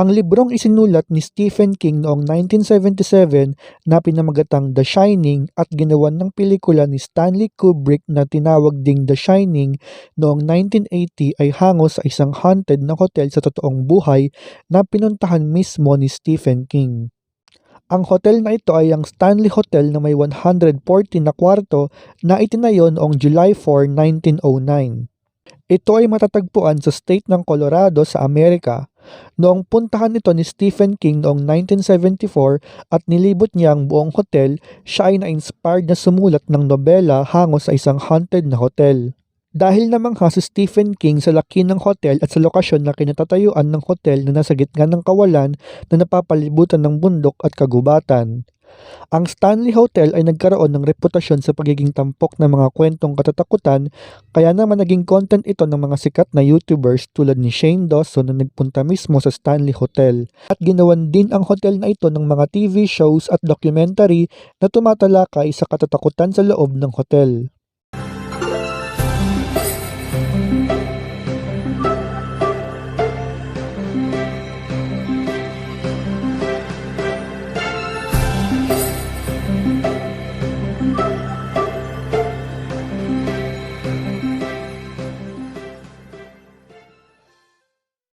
Ang librong isinulat ni Stephen King noong 1977 na pinamagatang The Shining at ginawan ng pelikula ni Stanley Kubrick na tinawag ding The Shining noong 1980 ay hango sa isang haunted na hotel sa totoong buhay na pinuntahan mismo ni Stephen King. Ang hotel na ito ay ang Stanley Hotel na may 140 na kwarto na itinayo noong July 4, 1909. Ito ay matatagpuan sa state ng Colorado sa Amerika. Noong puntahan ito ni Stephen King noong 1974 at nilibot niya ang buong hotel, siya ay na-inspired na sumulat ng nobela hango sa isang haunted na hotel. Dahil namang ha si Stephen King sa laki ng hotel at sa lokasyon na kinatatayuan ng hotel na nasa gitna ng kawalan na napapalibutan ng bundok at kagubatan. Ang Stanley Hotel ay nagkaroon ng reputasyon sa pagiging tampok ng mga kwentong katatakutan kaya naman naging content ito ng mga sikat na YouTubers tulad ni Shane Dawson na nagpunta mismo sa Stanley Hotel. At ginawan din ang hotel na ito ng mga TV shows at documentary na tumatalakay sa katatakutan sa loob ng hotel.